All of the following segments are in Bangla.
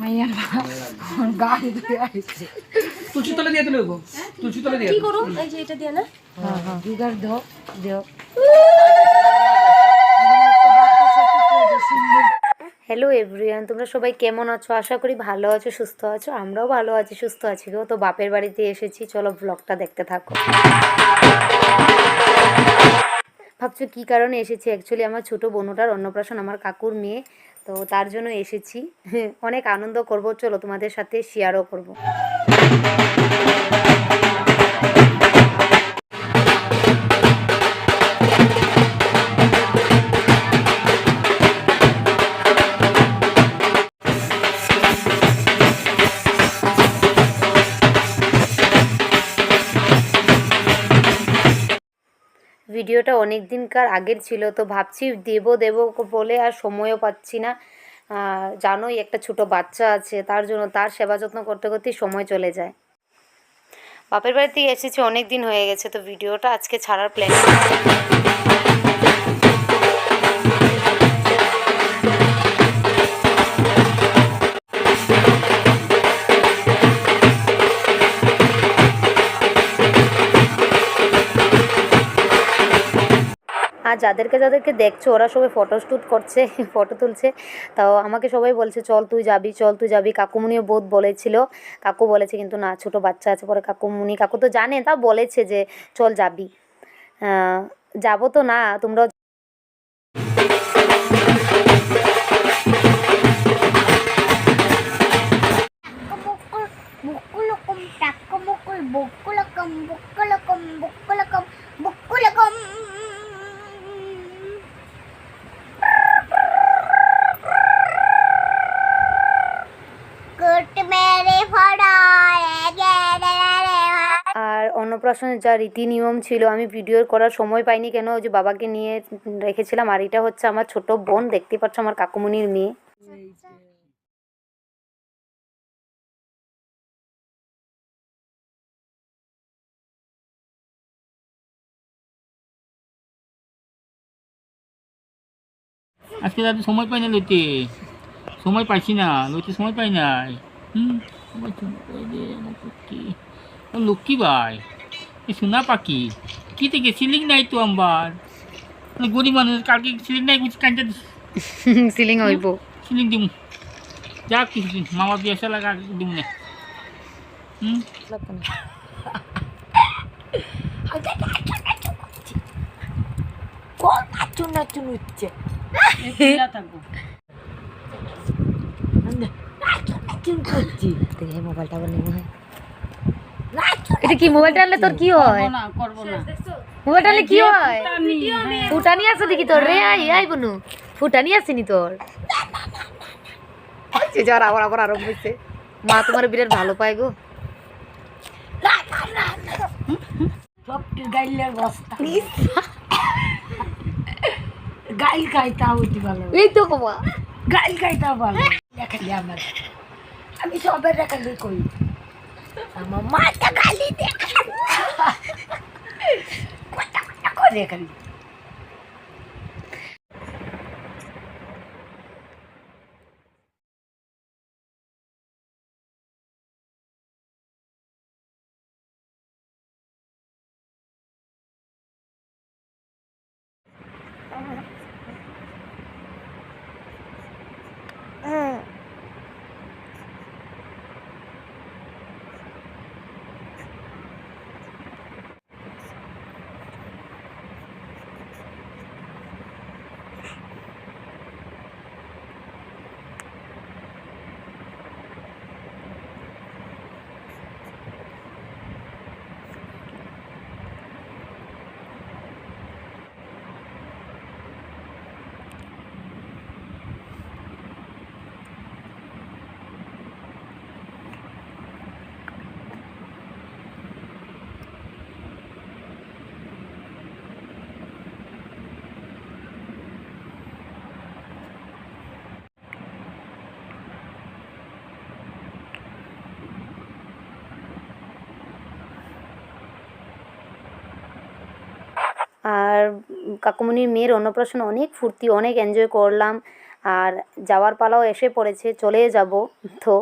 মাইয়া গাড়ি ধুয়ে আইছে। তুলসী তলে দিয়ে তুলে তুলসী তলে দিয়ে কি করো? এই যে এটা দিয়ে না? হ্যাঁ হ্যাঁ। দুগার দাও দাও। হ্যালো এভরিওয়ান তোমরা সবাই কেমন আছো? আশা করি ভালো আছো সুস্থ আছো। আমরাও ভালো আছি সুস্থ আছি গো। তো বাপের বাড়িতে এসেছি চলো ব্লগটা দেখতে থাকো। ভাবছ কী কারণে এসেছি? অ্যাকচুয়ালি আমার ছোটো বোনটার অন্নপ্রাশন আমার কাকুর মেয়ে। তো তার জন্য এসেছি। অনেক আনন্দ করব। চলো তোমাদের সাথে শেয়ারও করব। ভিডিওটা অনেক দিনকার আগের ছিল, তো ভাবছি দেব দেব বলে আর সময়ও পাচ্ছি না। জানোই একটা ছোট বাচ্চা আছে, তার জন্য তার সেবা যত্ন করতে করতেই সময় চলে যায়। বাপের বাড়িতেই এসেছি অনেক দিন হয়ে গেছে, তো ভিডিওটা আজকে ছাড়ার প্ল্যান যাদেরকে যাদেরকে দেখছ, ওরা সবাই ফটো শ্যুট করছে ফটো তুলছে। তাও আমাকে সবাই বলছে, চল তুই যাবি, চল তুই যাবি। কাকুমুনিও বোধ বলেছিল। কাকু বলেছে কিন্তু, না, ছোট বাচ্চা আছে। পরে কাকুমুনি কাকু তো জানে তা বলেছে যে, চল যাবি। যাব তো না, তোমরাও অন্নপ্রাশনের যা রীতি নিয়ম ছিল, আমি ভিডিও করার সময় পাইনি কেন? ওই যে বাবাকে নিয়ে রেখেছিলাম, আর এটা হচ্ছে আমার ছোট বোন, দেখতে পাচ্ছ আমার কাকুমুনির মেয়ে। আজকে দাদু সময় পাই না লইতে। সময় পাইছি না, লইতে সময় পাই নাই। হুম লক্ষ্মী ভাই। এ সোনা পাখি? কি থেকে? সিলিং নাই তো আমার। মানে গরিব মানুষ কালকে সিলিং নাই বুঝি কাঞ্চা সিলিং হইব। সিলিং দিম। যাক কিছুদিন মামা বিয়ে আসা লাগা দিম না। হুম? কোন নাচুন নাচুন হচ্ছে নাচুন নাচুন করছি মোবাইলটা আবার নেমে হয়। এটা কি মোবাইলটা আনলে তোর কি হয়? মোবাইলটা আনলে কি হয়? ফুটানি আছে দেখি তোর রে আই আই বনু। ফুটানি আসেনি তোর। যে যার আবার আবার আরম্ভ হয়েছে মা তোমার বিরাট ভালো পায় গো। সব গাইলের বস্তা। গাইল গাইতা হইতে ভালো। এই তো বাবা গাইল গাইতা ভালো। দেখালি আমার। আমি সবের দেখালি কই আমার মাটা গালি দেখা কথা কথা করে খালি আর কাকুমণির মেয়ের অন্নপ্রাশন অনেক ফুর্তি, অনেক এনজয় করলাম। আর যাওয়ার পালাও এসে পড়েছে চলে যাব। তো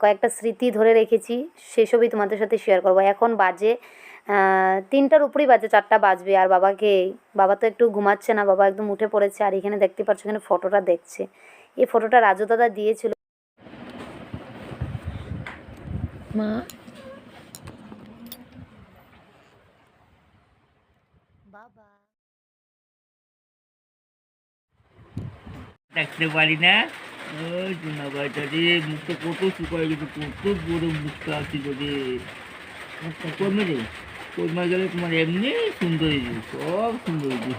কয়েকটা স্মৃতি ধরে রেখেছি, সেসবই তোমাদের সাথে শেয়ার করব। এখন বাজে তিনটার উপরেই বাজে, চারটা বাজবে। আর বাবাকে, বাবা তো একটু ঘুমাচ্ছে না, বাবা একদম উঠে পড়েছে। আর এখানে দেখতে পাচ্ছ, এখানে ফটোটা দেখছে। এই ফটোটা রাজু দাদা দিয়েছিল। মা বাবা। দেখতে পারি না। সোনা বাচ্চা রে মুখটা কত শুকায় গেছে, কত বড় মুখটা ছিল রে মুখটা কমে রে কমে গেলে তোমার এমনি সুন্দর হয়ে সব সুন্দর হয়ে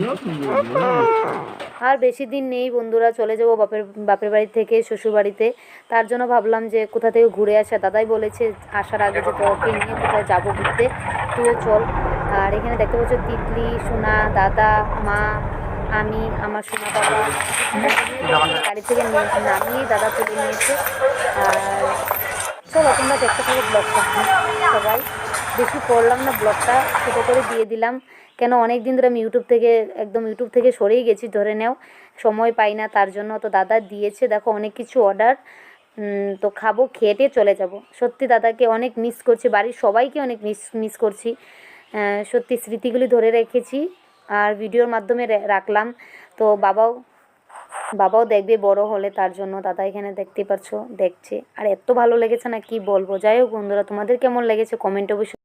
সব সুন্দর হয়ে আর বেশি দিন নেই বন্ধুরা, চলে যাব বাপের বাপের বাড়ি থেকে, শ্বশুর বাড়িতে। তার জন্য ভাবলাম যে কোথা থেকে ঘুরে আসা, দাদাই বলেছে আসার আগে যে তোকে নিয়ে কোথায় যাব ঘুরতে। তুইও চল। আর এখানে দেখতে পাচ্ছ তিতলি, সোনা, দাদা, মা, আমি, আমার সোনা বাবা। গাড়ি থেকে নামিয়ে দাদা তুলে নিয়েছে। আর চলো তোমরা দেখতে থাকো ব্লগটা। সবাই বেশি করলাম না ব্লগটা ছোটো করে দিয়ে দিলাম। কেন অনেক দিন ধরে আমি ইউটিউব থেকে, একদম ইউটিউব থেকে সরেই গেছি, ধরে নেও। সময় পাই না, তার জন্য তো দাদা দিয়েছে। দেখো, অনেক কিছু অর্ডার তো খাব খেয়ে চলে যাব। সত্যি দাদাকে অনেক মিস করছি, বাড়ির সবাইকে অনেক মিস মিস করছি। সত্যি স্মৃতিগুলি ধরে রেখেছি আর ভিডিওর মাধ্যমে রাখলাম। তো বাবাও বাবাও দেখবে বড় হলে, তার জন্য দাদা এখানে দেখতে পাচ্ছ দেখছে। আর এত ভালো লেগেছে না, কি বলব? যাই হোক বন্ধুরা, তোমাদের কেমন লেগেছে? কমেন্ট অবশ্যই